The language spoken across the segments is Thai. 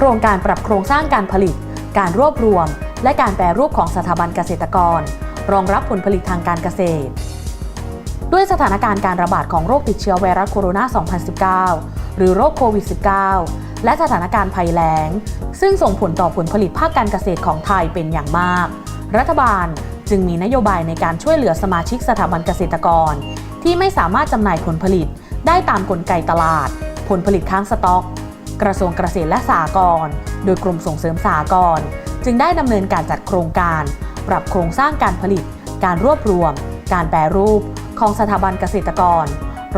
โครงการปรับโครงสร้างการผลิต การรวบรวม และการแปรรูปของสถาบันเกษตรกร รองรับผลผลิตทางการเกษตร ด้วยสถานการณ์การระบาดของโรคติดเชื้อไวรัสโคโรนา 2019 หรือโรคโควิด -19 และสถานการณ์ภัยแล้ง ซึ่งส่งผลต่อผลผลิตภาคการเกษตรของไทยเป็นอย่างมาก รัฐบาลจึงมีนโยบายในการช่วยเหลือสมาชิกสถาบันเกษตรกร ที่ไม่สามารถจำหน่ายผลผลิตได้ตามกลไกตลาด ผลผลิตค้างสต็อก กระทรวงเกษตรและสหกรณ์โดยกรมส่งเสริมสหกรณ์จึงได้ดำเนินการจัดโครงการ ปรับโครงสร้างการผลิต การรวบรวม การแปรรูป ของสถาบันเกษตรกร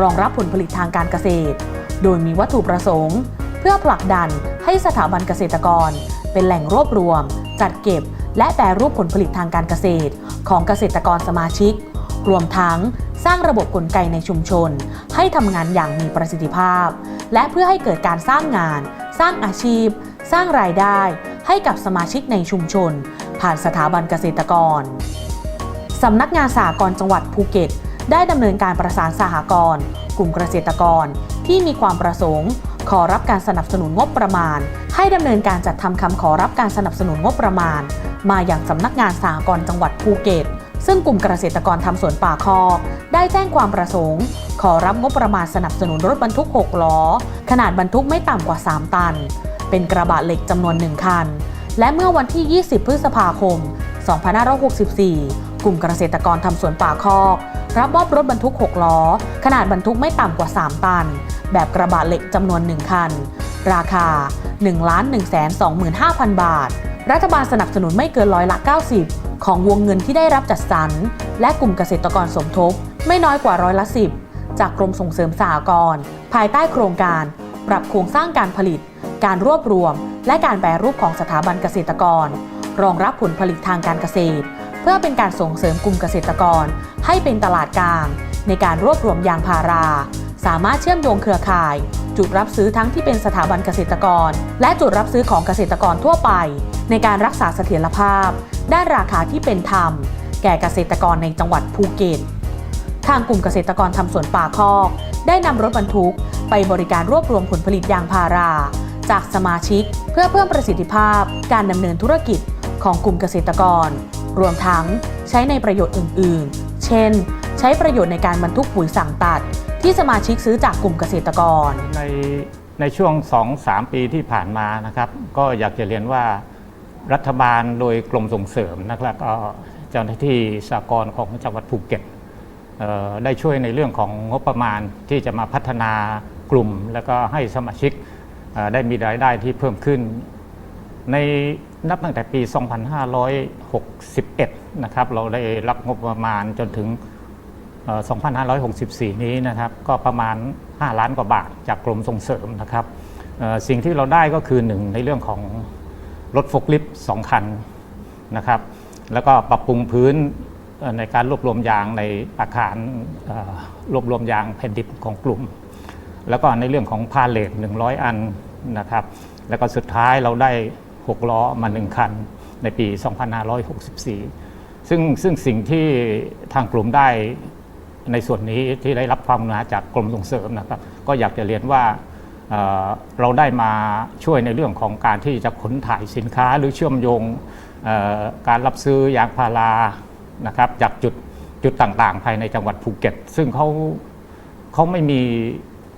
รองรับผลผลิตทางการเกษตร โดยมีวัตถุประสงค์ เพื่อผลักดันให้สถาบันเกษตรกร เป็นแหล่งรวบรวม จัดเก็บ และแปรรูปผลผลิตทางการเกษตร ของเกษตรกรสมาชิก รวมทั้ง สร้างระบบกลไกในชุมชน ให้ทำงานอย่างมีประสิทธิภาพ และเพื่อให้เกิดการสร้างงาน สร้างอาชีพ สร้างรายได้ ให้กับสมาชิกในชุมชน ผ่านสถาบันเกษตรกรสำนักงานสหกรณ์จังหวัดภูเก็ต ได้ดำเนินการประสานสหกรณ์กลุ่มเกษตรกรที่มีความประสงค์ ขอรับการสนับสนุนงบประมาณ ให้ดำเนินการจัดทำคำขอรับการสนับสนุนงบประมาณ มาอย่างสำนักงานสหกรณ์จังหวัดภูเก็ต ซึ่งกลุ่มเกษตรกรทำสวนป่าคอกได้แจ้งความประสงค์ ขอรับงบประมาณสนับสนุนรถบรรทุก 6 ล้อ ขนาดบรรทุกไม่ต่ำกว่า 3 ตัน เป็นกระบะเหล็กจำนวน 1 คัน และเมื่อวันที่ 20 พฤษภาคม 2564 กลุ่มเกษตรกรทำสวนป่าคอกรับมอบรถบรรทุก 6 ล้อ ขนาดบรรทุกไม่ต่ำกว่า 3 ตัน แบบกระบะเหล็กจำนวน 1 คัน ราคา 1 1 2 5 0 0 0 บาท รัฐบาลสนับสนุนไม่เกินร้อยละ 90 ของวงเงินที่ได้รับจัดสรร และกลุ่มเกษตรกรสมทบ ไม่น้อยกว่าร้อยละ10จากกรมส่งเสริมสหกรณ์ภายใต้โครงการ ปรับโครงสร้างการผลิต การรวบรวม และการแปรรูปของสถาบันเกษตรกร รองรับผลผลิตทางการเกษตร เพื่อเป็นการส่งเสริมกลุ่มเกษตรกร ให้เป็นตลาดกลาง ในการรวบรวมยางพารา สามารถเชื่อมโยงเครือข่าย จุดรับซื้อทั้งที่เป็นสถาบันเกษตรกร และจุดรับซื้อของเกษตรกรทั่วไป ในการรักษาเสถียรภาพ ด้านราคาที่เป็นธรรม แก่เกษตรกรในจังหวัดภูเก็ต ทางกลุ่มเกษตรกรทำสวนป่าคอก ได้นำรถบรรทุก ไปบริการรวบรวมผลผลิตยางพารา จากสมาชิก เพื่อเพิ่มประสิทธิภาพ การดำเนินธุรกิจของกลุ่มเกษตรกร รวมทั้งใช้ในประโยชน์อื่น ๆ เช่น ใช้ประโยชน์ในการบรรทุกปุ๋ยสั่งตัด ที่สมาชิกซื้อจากกลุ่มเกษตรกร ในในช่วง 2-3 ปีที่ผ่านมานะครับ ก็อยากจะเรียนว่า รัฐบาลโดยกรมส่งเสริมนะครับก็เจ้าหน้าที่สากลของจังหวัดภูเก็ตได้ช่วยในเรื่องของงบประมาณที่จะมาพัฒนากลุ่ม แล้วก็ให้สมาชิกได้มีรายได้ที่เพิ่มขึ้น ในนับตั้งแต่ปี 2561 นะครับ เราได้รับงบประมาณจนถึง 2564 นี้นะครับ ก็ประมาณ 5 ล้านกว่าบาทจากกรมส่งเสริมนะครับสิ่งที่เราได้ก็คือหนึ่งในเรื่องของ รถโฟล์คลิฟต์สองคันนะครับ แล้วก็ปรับปรุงพื้นในการรวบรวมยางในอาคารรวบรวมยางแผ่นดิบของกลุ่ม แล้วก็ในเรื่องของพาเลท100 อันนะครับ แล้วก็สุดท้ายเราได้ 6 ล้อมา 1 คันในปี 2564 ซึ่งซึ่งสิ่งที่ทางกลุ่มได้ในส่วนนี้ที่ได้รับความกรุณาจากกรมส่งเสริมนะครับ ก็อยากจะเรียนว่า เราได้มาช่วยในเรื่องของการที่จะขนถ่ายสินค้าหรือเชื่อมโยงการรับซื้อยางพารานะครับจากจุดจุดต่างๆ ภายในจังหวัดภูเก็ต ซึ่งเขาเขาไม่มี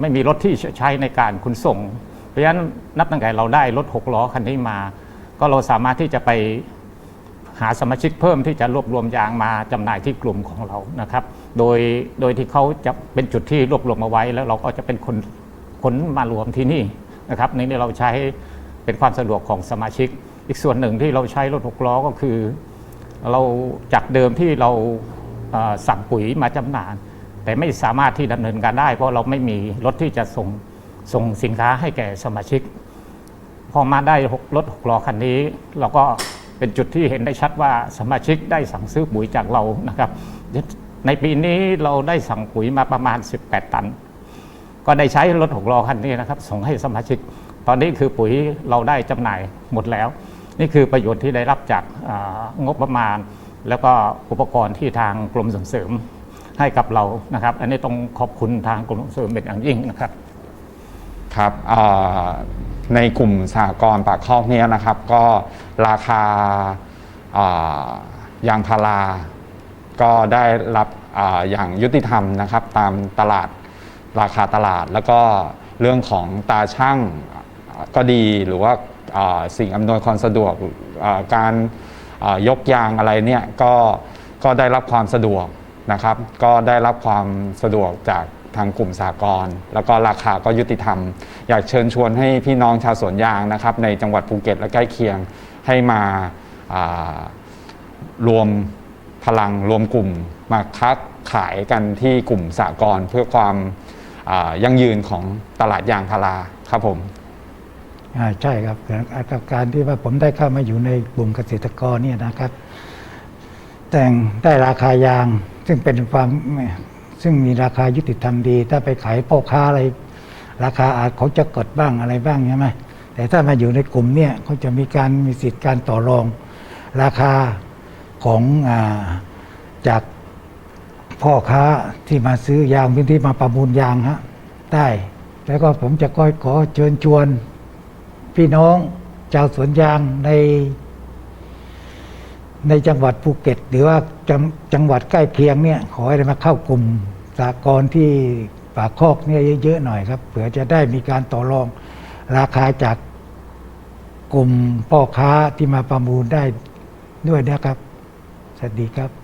ไม่มีรถที่ใช้ในการขนส่ง เพราะฉะนั้นนับตั้งแต่เราได้รถหกล้อคันนี้มา ก็เราสามารถที่จะไปหาสมาชิกเพิ่มที่จะรวบรวมยางมาจำหน่ายที่กลุ่มของเรานะครับ โดยโดยที่เขาจะเป็นจุดที่รวบรวมมาไว้ แล้วเราก็จะเป็นคน ขนมารวมที่นี่นะครับในนี้เราใช้เป็นความสะดวกของสมาชิก อีกส่วนหนึ่งที่เราใช้รถหกล้อก็คือ เราจากเดิมที่เราสั่งปุ๋ยมาจำหน่ายแต่ไม่สามารถที่ดำเนินการได้ เพราะเราไม่มีรถที่จะส่งส่งสินค้าให้แก่สมาชิก พอมาได้รถหกล้อคันนี้ เราก็เป็นจุดที่เห็นได้ชัดว่าสมาชิกได้สั่งซื้อปุ๋ยจากเรานะครับ ในปีนี้เราได้สั่งปุ๋ยมาประมาณ 18 ตัน ก็ได้ใช้รถหกล้อคันนี้นะครับ ส่งให้สมาชิก ตอนนี้คือปุ๋ยเราได้จำหน่ายหมดแล้ว นี่คือประโยชน์ที่ได้รับจากงบประมาณ แล้วก็อุปกรณ์ที่ทางกรมส่งเสริมให้กับเรานะครับ อันนี้ต้องขอบคุณทางกรมส่งเสริมเป็นอย่างยิ่งนะครับครับในกลุ่มสหกรณ์ปากคอกนี้นะครับ ก็ราคาายางพาราก็ได้รับออย่างยุติธรรมนะครับ ตามตลาด ราคาตลาด แล้วก็เรื่องของตาช่างก็ดีหรือว่าสิ่งอำนวยความสะดวกการยกยางอะไรเนี่ยก็ก็ได้รับความสะดวกนะครับ ก็ได้รับความสะดวกจากทางกลุ่มสากลแล้วก็ราคาก็ยุติธรรม อยากเชิญชวนให้พี่น้องชาวสวนยางนะครับ ในจังหวัดภูเก็ตและใกล้เคียงให้มาารวมพลังรวมกลุ่มมาค้าขายกันที่กลุ่มสากลเพื่อความ ยั่งยืนของตลาดยางพาราครับผมใช่ครับกับการที่ว่าผมได้เข้ามาอยู่ในกลุ่มเกษตรกรเนี่ยนะครับ แต่งได้ราคายางซึ่งเป็นความซึ่งมีราคายุติธรรมดี ถ้าไปขายพ่อค้าอะไร ราคาอาจเขาจะกดบ้างอะไรบ้างใช่ไหมแต่ถ้ามาอยู่ในกลุ่มเนี่ยเขาจะมีการมีสิทธิ์การต่อรอง ราคาของอจาก พ่อค้าที่มาซื้อยางพื้นที่มาประมูลยางฮะได้แล้วก็ผมจะก้อยขอเชิญชวน พี่น้องชาวสวนยางใน ในจังหวัดภูเก็ต หรือว่าจังจังหวัดใกล้เคียงเนี่ย ขอให้มาเข้ากลุ่มสากลที่ปากคอกเนี่ยเยอะๆหน่อยครับเผื่อจะได้มีการต่อรองราคาจากกลุ่มพ่อค้าที่มาประมูลได้ด้วยนะครับ สวัสดีครับ